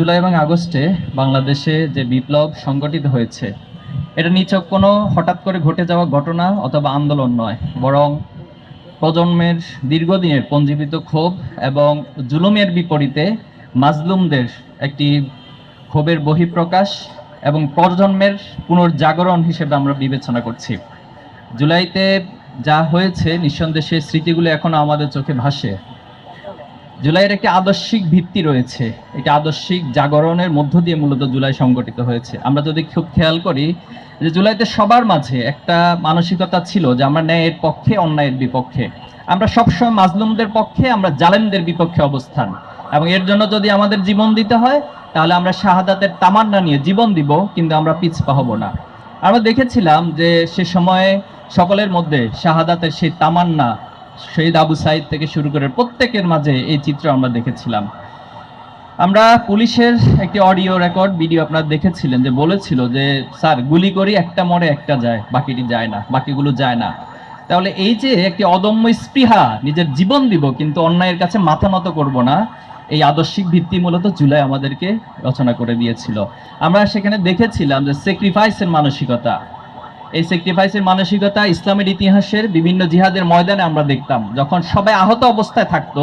জুলাই এবং আগস্টে বাংলাদেশে যে বিপ্লব সংগঠিত হয়েছে, এটা নিছক কোনো হঠাৎ করে ঘটে যাওয়া ঘটনা অথবা আন্দোলন নয়, বরং প্রজন্মের দীর্ঘদিনের পঞ্জীবিত ক্ষোভ এবং জুলুমের বিপরীতে মাজলুমদের একটি ক্ষোভের বহিঃপ্রকাশ এবং প্রজন্মের পুনর্জাগরণ হিসেবে আমরা বিবেচনা করছি। জুলাইতে যা হয়েছে, নিঃসন্দেহে স্মৃতিগুলো এখনও আমাদের চোখে ভাসে। জুলাইয়ের একটি আদর্শিক ভিত্তি রয়েছে। একটি আদর্শিক জাগরণের মধ্য দিয়ে মূলত জুলাই সংগঠিত হয়েছে। আমরা যদি খুব খেয়াল করি যে জুলাইতে সবার মাঝে একটা মানসিকতা ছিল যে আমরা ন্যায়ের পক্ষে, অন্যায়ের বিপক্ষে। আমরা সবসময় মাজলুমদের পক্ষে, আমরা জালেমদের বিপক্ষে অবস্থান। এবং এর জন্য যদি আমাদের জীবন দিতে হয়, তাহলে আমরা শাহাদাতের তামান্না নিয়ে জীবন দিব, কিন্তু আমরা পিছপা হব না। আমরা দেখেছিলাম যে সে সময়ে সকলের মধ্যে শাহাদাতের সেই তামান্না শহীদ আবু সাইদ থেকে শুরু করে প্রত্যেকের মাঝে এই চিত্র আমরা দেখেছিলাম। আমরা পুলিশের একটি অডিও রেকর্ড, ভিডিও আপনারা দেখেছিলেন যে বলেছিল যে, স্যার, গুলি করি, একটা মরে একটা যায়, বাকিটি যায় না, বাকিগুলো যায় না। তাহলে এই যে একটি অদম্য স্পৃহা নিজের জীবন দিব, কিন্তু অন্যায়ের কাছে মাথা নত করব না, এই আদর্শিক ভিত্তি মূলত জুলাই আমাদেরকে রচনা করে দিয়েছিল। আমরা সেখানে দেখেছিলাম যে স্যাক্রিফাইসের মানসিকতা। এই স্যাক্রিফাইসের মানসিকতা ইসলামের ইতিহাসের বিভিন্ন জিহাদের ময়দানে আমরা দেখতাম। যখন সবাই আহত অবস্থায় থাকতো,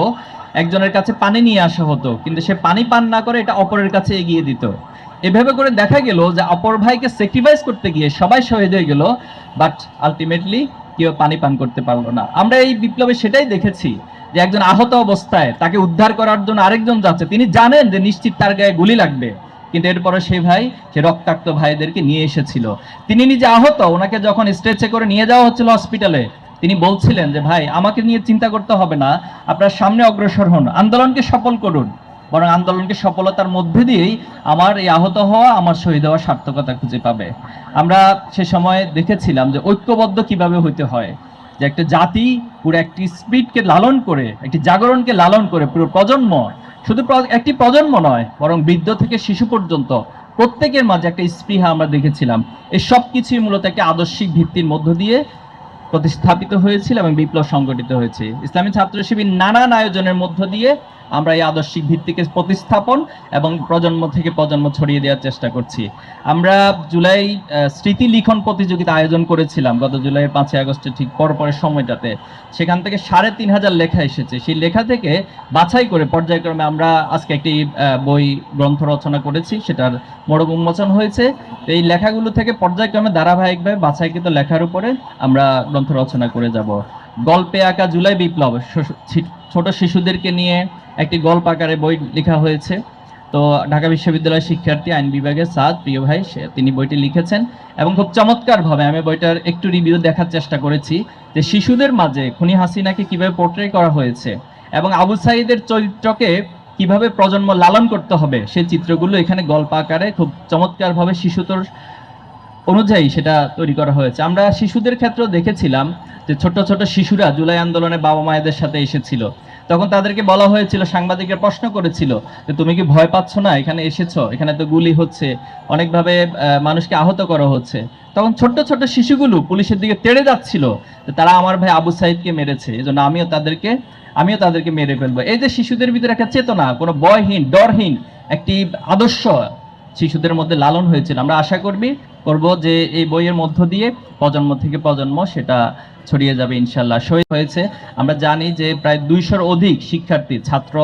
একজনের কাছে পানি নিয়ে আসা হতো, কিন্তু সে পানি পান না করে এটা অপরের কাছে এগিয়ে দিত। এভাবে করে দেখা গেল যে অপর ভাইকে স্যাক্রিফাইস করতে গিয়ে সবাই শহীদ হয়ে গেল বাট আলটিমেটলি কেউ পানি পান করতে পারল না। আমরা এই বিপ্লবে সেটাই দেখেছি যে একজন আহত অবস্থায় তাকে উদ্ধার করার জন্য আরেকজন যাচ্ছে। তিনি জানেন যে নিশ্চিত তার গায়ে গুলি লাগবে। কিন্তু এরপরে সেই ভাই, সে রক্তাক্ত ভাইদেরকে নিয়ে এসেছিল। তিনি নিজে আহত, ওনাকে যখন স্ট্রেচে করে নিয়ে যাওয়া হচ্ছিল হসপিটালে তিনি বলছিলেন যে, ভাই, আমাকে নিয়ে চিন্তা করতে হবে না, আপনার সামনে অগ্রসর হন, আন্দোলনকে সফল করুন। বরং আন্দোলনকে সফলতার মধ্যে দিয়েই আমার এই আহত হওয়া, আমার শহীদ হওয়ার সার্থকতা খুঁজে পাবে। আমরা সে সময় দেখেছিলাম যে, ঐক্যবদ্ধ কীভাবে হইতে হয়। যে একটা জাতি পুরো একটি স্পিডকে লালন করে, একটি জাগরণকে লালন করে, পুরো প্রজন্ম শুধু একটি প্রজন্ম নয়, বরং বৃদ্ধ থেকে শিশু পর্যন্ত প্রত্যেকের মাঝে একটা স্পৃহা আমরা দেখেছিলাম। এই সব কিছুই মূলত একটা আদর্শিক ভিত্তির মধ্য দিয়ে প্রতিস্থাপিত হয়েছিল এবং বিপ্লব সংগঠিত হয়েছে। ইসলামী ছাত্র শিবির নানান আয়োজনের মধ্য দিয়ে আমরা এই আদর্শিক ভিত্তিকে প্রতিস্থাপন এবং প্রজন্ম থেকে প্রজন্ম ছড়িয়ে দেওয়ার চেষ্টা করছি। আমরা জুলাই স্মৃতি লিখন প্রতিযোগিতা আয়োজন করেছিলাম গত জুলাইয়ের পাঁচই আগস্টের ঠিক পরপরের সময়টাতে। সেখান থেকে সাড়ে তিন হাজার লেখা এসেছে। সেই লেখা থেকে বাছাই করে পর্যায়ক্রমে আমরা আজকে একটি বই গ্রন্থ রচনা করেছি, সেটার মোড়ক উন্মোচন হয়েছে। এই লেখাগুলো থেকে পর্যায়ক্রমে ধারাবাহিকভাবে বাছাইকৃত লেখার উপরে আমরা গ্রন্থ রচনা করে যাব। গল্পে আঁকা জুলাই বিপ্লব। ছোট শিশুদেরকে নিয়ে একটি গল্প আকারে বই লেখা হয়েছে। তো ঢাকা বিশ্ববিদ্যালয়ের শিক্ষার্থী, আইন বিভাগের সাদ, প্রিয় ভাই তিনি বইটি লিখেছেন এবং খুব চমৎকারভাবে আমি বইটার একটু রিভিউ দেখার চেষ্টা করেছি যে শিশুদের মাঝে খুনি হাসিনাকে কীভাবে পোর্ট্রে করা হয়েছে এবং আবু সাইদের চরিত্রকে কীভাবে প্রজন্ম লালন করতে হবে, সেই চিত্রগুলো এখানে গল্প আকারে খুব চমৎকারভাবে শিশুতোর অনুযায়ী সেটা তৈরি করা হয়েছে। আমরা শিশুদের ক্ষেত্রেও দেখেছিলাম যে ছোট ছোট শিশুরা জুলাই আন্দোলনে বাবা মায়েদের সাথে এসেছিল। তখন তাদেরকে বলা হয়েছিল, সাংবাদিকের প্রশ্ন করেছিল যে, তুমি কি ভয় পাচ্ছ না? এখানে এসেছ? এখানে তো গুলি হচ্ছে। অনেকভাবে মানুষকে আহত করা হচ্ছে। তখন ছোট্ট ছোট শিশুগুলো পুলিশের দিকে তেড়ে যাচ্ছিল তারা আমার ভাই আবু সাইদকে মেরেছে। এজন্য আমিও তাদেরকে আমিও তাদেরকে মেরে ফেলব। এই যে শিশুদের ভিতরে একটা চেতনা, কোনো বয়হীন ডরহীন একটি আদর্শ শিশুদের মধ্যে লালন হয়েছিল। আমরা আশা করবি করব যে এই বইয়ের মধ্য দিয়ে প্রজন্ম থেকে প্রজন্ম সেটা ছড়িয়ে যাবে ইনশাল্লাহ শহীদ হয়েছে। আমরা জানি যে প্রায় দুইশোর অধিক শিক্ষার্থী, ছাত্র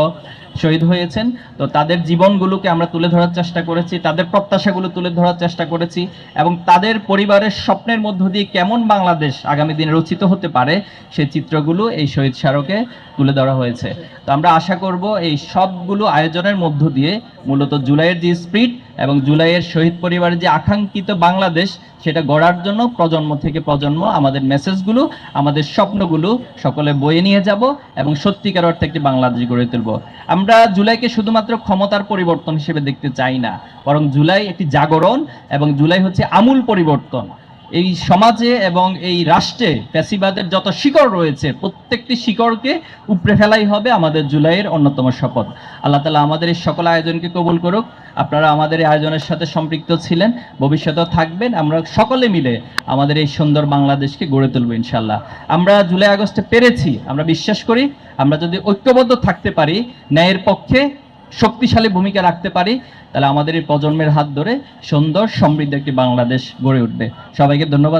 শহীদ হয়েছেন। তো তাদের জীবনগুলোকে আমরা তুলে ধরার চেষ্টা করেছি, তাদের প্রত্যাশাগুলো তুলে ধরার চেষ্টা করেছি এবং তাদের পরিবারের স্বপ্নের মধ্য দিয়ে কেমন বাংলাদেশ আগামী দিনে রচিত হতে পারে সেই চিত্রগুলো এই শহীদ স্মারকে তুলে ধরা হয়েছে। তো আমরা আশা করব এই সবগুলো আয়োজনের মধ্য দিয়ে মূলত জুলাইয়ের যে স্পিড এবং জুলাইয়ের শহীদ পরিবারের যে আকাঙ্ক্ষিত বাংলাদেশ, সেটা গড়ার জন্য প্রজন্ম থেকে প্রজন্ম আমাদের মেসেজগুলো আমাদের স্বপ্নগুলো সকলে বয়ে নিয়ে যাব এবং সত্যিকার অর্থে একটি বাংলাদেশ গড়ে তুলব। আমরা জুলাইকে শুধুমাত্র ক্ষমতার পরিবর্তন হিসেবে দেখতে চাই না, বরং জুলাই একটি জাগরণ এবং জুলাই হচ্ছে আমূল পরিবর্তন। এই সমাজে এবং এই রাষ্ট্রে ফ্যাসিবাদের যত শিকড় রয়েছে, প্রত্যেকটি শিকড়কে উপড়ে ফেলাই হবে আমাদের জুলাইয়ের অন্যতম শপথ। আল্লাহ তালা আমাদের এই সকল আয়োজনকে কবুল করুক। আপনারা আমাদের এই আয়োজনের সাথে সম্পৃক্ত ছিলেন, ভবিষ্যতেও থাকবেন। আমরা সকলে মিলে আমাদের এই সুন্দর বাংলাদেশকে গড়ে তুলব ইনশাল্লাহ আমরা জুলাই আগস্টে পেরেছি, আমরা বিশ্বাস করি, আমরা যদি ঐক্যবদ্ধ থাকতে পারি, ন্যায়ের পক্ষে শক্তিশালী ভূমিকা রাখতে পারি, তাহলে আমাদের এই প্রজন্মের হাত ধরে সুন্দর সমৃদ্ধ একটি বাংলাদেশ গড়ে উঠবে। সবাইকে ধন্যবাদ।